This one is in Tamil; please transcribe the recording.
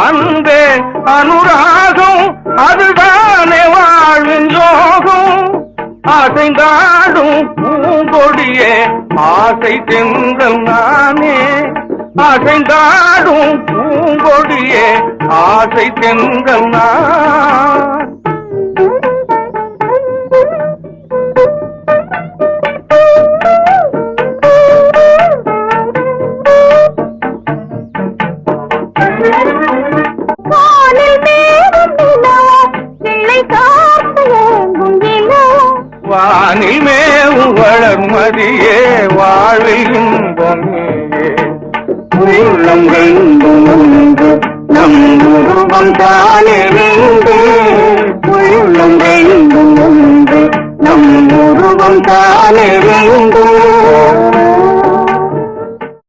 அன்பே அனுராகம் அதுதானே வாழும் யோகம். அசைந்தாடும் பூங்கொடியே ஆசை தென்றல் நானே. அசைந்தாடும் பூங்கொடியே ஆசை தென்றல் நான். வானில் மேவும் வளர்மதியே வாழ்வில் உள்ளம் ரெண்டும் நம் உருவம் தானே ரெண்டு உள்ளம் ரெண்டும் நம் உருவம் தானே